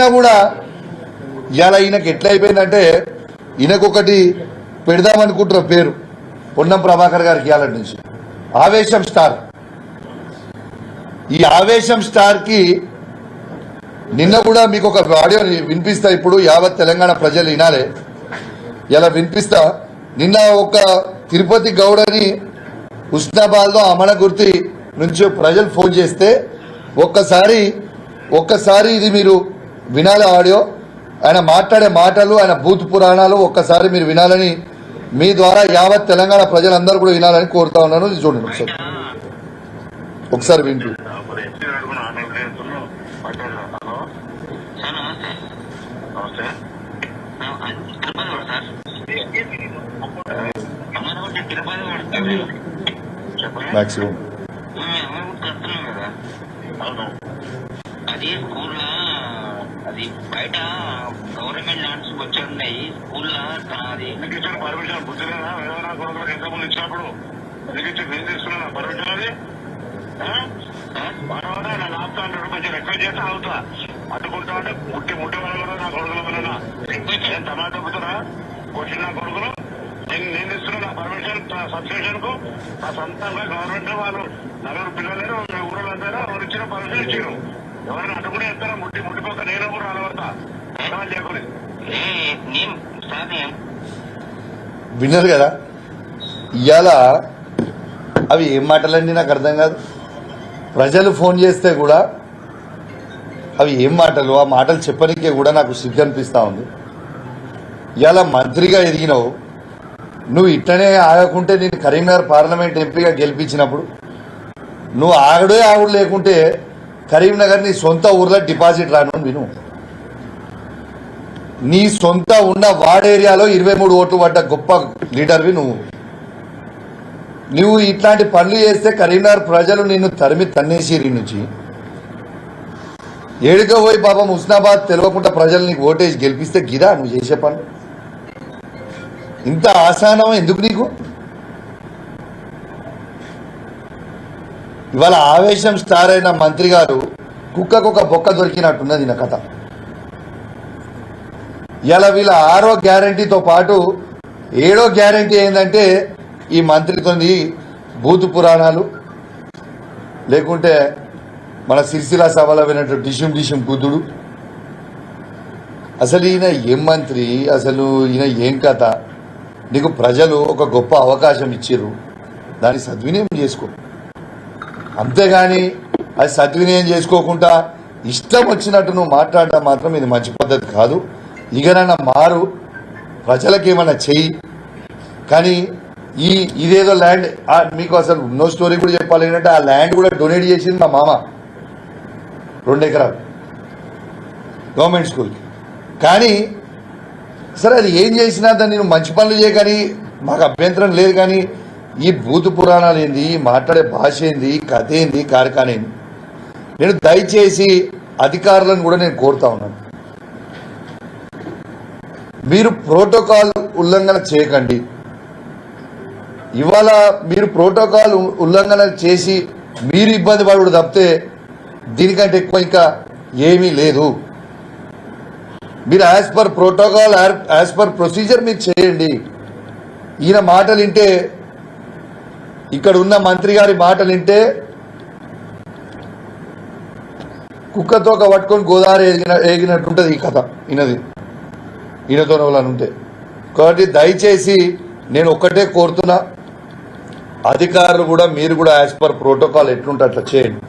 నిన్న కూడా ఇవాళ ఈయనకు ఎట్లా అయిపోయిందంటే ఈయనకొకటి పెడదామనుకుంటున్న పేరు పొన్నం ప్రభాకర్ గారికి ఇవాళ నుంచి. ఆవేశం స్టార్. ఈ ఆవేశం స్టార్కి నిన్న కూడా మీకు ఒక ఆడియో వినిపిస్తా ఇప్పుడు యావత్ తెలంగాణ ప్రజలు వినాలే. ఇలా వినిపిస్తా నిన్న ఒక తిరుపతి గౌడని హుస్నాబాద్లో అమనగుర్తి నుంచి ప్రజలు ఫోన్ చేస్తే ఒక్కసారి ఒక్కసారి ఇది మీరు వినాలి ఆడియో. ఆయన మాట్లాడే మాటలు ఆయన భూత పురాణాలు ఒక్కసారి మీరు వినాలని మీ ద్వారా యావత్ తెలంగాణ ప్రజలందరూ కూడా వినాలని కోరుతా ఉన్నాను. ఇది చూడండి ఒకసారి. ఒకసారి వింటూ. అది స్కూల్లో అది బయట గవర్నమెంట్ లాండ్స్ వచ్చి ఉన్నాయి. స్కూల్లో అది. ఎందుకు ఇచ్చారు పర్మిషన్? బుద్ధి లేదా? వేదనా కొడుకులకు ముందు ఇచ్చినప్పుడు. ఎందుకు ఇచ్చి నేను తీసుకున్నా పర్మిషన్ అది? వాడవాడ నా ఆపుతా అంటాడు కొంచెం రిక్వెస్ట్ చేస్తే ఆగుతా. అడ్డుకుంటా అంటే ముట్టి ముట్టి వాళ్ళు కూడా నా కొడుకుల మీద నేను టమాటా దొబ్బుతున్నా కొట్టిన నా కొడుకులు. నేను నేను ఇస్తున్నా నా పర్మిషన్ సబ్స్టేషన్కు నా సొంతంగా గవర్నమెంట్ వాళ్ళు నలుగురు పిల్లలు ఊళ్ళో అందరూ వాళ్ళు ఇచ్చిన పర్మిషన్ ఇచ్చారు ఎవరైనా అడ్డుకునే ఇస్తారా ముట్టి ముట్టిపోక నేను కూడా అలవడతా చేయకూడదు విన్నారు కదా? ఇవాళ అవి ఏం మాటలండి నాకు అర్థం కాదు. ప్రజలు ఫోన్ చేస్తే కూడా అవి ఏం మాటలు? ఆ మాటలు చెప్పనికే కూడా నాకు సిగ్గు అనిపిస్తూ ఉంది. ఇవాళ మంత్రిగా ఎదిగినావు. నువ్వు ఇట్టనే ఆగకుంటే నేను కరీంనగర్ పార్లమెంట్ ఎంపీగా గెలిపించినప్పుడు నువ్వు ఆగడే ఆగుడు లేకుంటే కరీంనగర్ నీ సొంత ఊర్లో డిపాజిట్ రాను విను. నీ సొంత ఉన్న వార్డ్ ఏరియాలో ఇరవై మూడు ఓట్లు పడ్డ గొప్ప లీడర్వి నువ్వు నువ్వు ఇట్లాంటి పనులు చేస్తే కరీంనగర్ ప్రజలు నిన్ను తరిమి తన్నేసిరి నుంచి. ఏడుగా పోయి పాపం హుస్నాబాద్ తెలియకుండా ప్రజలు నీకు ఓటేసి గెలిపిస్తే గిరా నువ్వు చేసే పని ఇంత ఆసానం ఎందుకు నీకు? ఇవాళ ఆవేశం స్టార్ అయిన మంత్రి గారు కుక్కకు ఒక బొక్క దొరికినట్టున్నది నా కథ. ఇలా వీళ్ళ ఆరో గ్యారంటీతో పాటు ఏడో గ్యారంటీ ఏంటంటే ఈ మంత్రితోని భూతు పురాణాలు లేకుంటే మన సిరిసిల సభలో వినట్టు డిషుం డిషుం కూతుడు అసలు ఈయన ఏం మంత్రి? అసలు ఈయన ఏం కథ? నీకు ప్రజలు ఒక గొప్ప అవకాశం ఇచ్చిర్రు. దాన్ని సద్వినియోగం చేసుకో. అంతేగాని అది సద్వినియోగం చేసుకోకుండా ఇష్టం వచ్చినట్టు నువ్వు మాట్లాడడం మాత్రం ఇది మంచి పద్ధతి కాదు. ఇకనన్నా మారు. ప్రజలకు చెయ్యి. కానీ ఈ ఇదేదో ల్యాండ్ మీకు అసలు నో స్టోరీ కూడా చెప్పాలి ఏంటంటే ఆ ల్యాండ్ కూడా డొనేట్ చేసింది మా మామ. రెండు ఎకరాలు. గవర్నమెంట్ స్కూల్కి కానీ సరే అది ఏం చేసినా దాన్ని నేను మంచి పనులు చేయకని మాకు అభ్యంతరం లేదు కానీ ఈ భూత పురాణాలు ఏంది? మాట్లాడే భాష ఏంది? కథ ఏంది? కార్యక్రమం ఏంది? నేను దయచేసి అధికారులను కూడా నేను కోరుతా ఉన్నాను. మీరు ప్రోటోకాల్ ఉల్లంఘన చేయకండి. ఇవాళ మీరు ప్రోటోకాల్ ఉల్లంఘన చేసి మీరు ఇబ్బంది పడుడు తప్పితే దీనికంటే ఎక్కువ ఇంకా ఏమీ లేదు. మీరు as per protocol as per procedure మీరు చేయండి. ఈయన మాటలు వింటే ఇక్కడ ఉన్న మంత్రి గారి మాటలు వింటే కుక్కతో ఒక పట్టుకొని గోదావరి ఎగిన ఎగినట్టుంటుంది ఈ కథ ఈయనది. ఈయనతో ఉంటే కాబట్టి దయచేసి నేను ఒక్కటే కోరుతున్నా అధికారులు కూడా మీరు కూడా యాజ్ పర్ ప్రోటోకాల్ ఎట్లుంటే అట్లా చేయండి.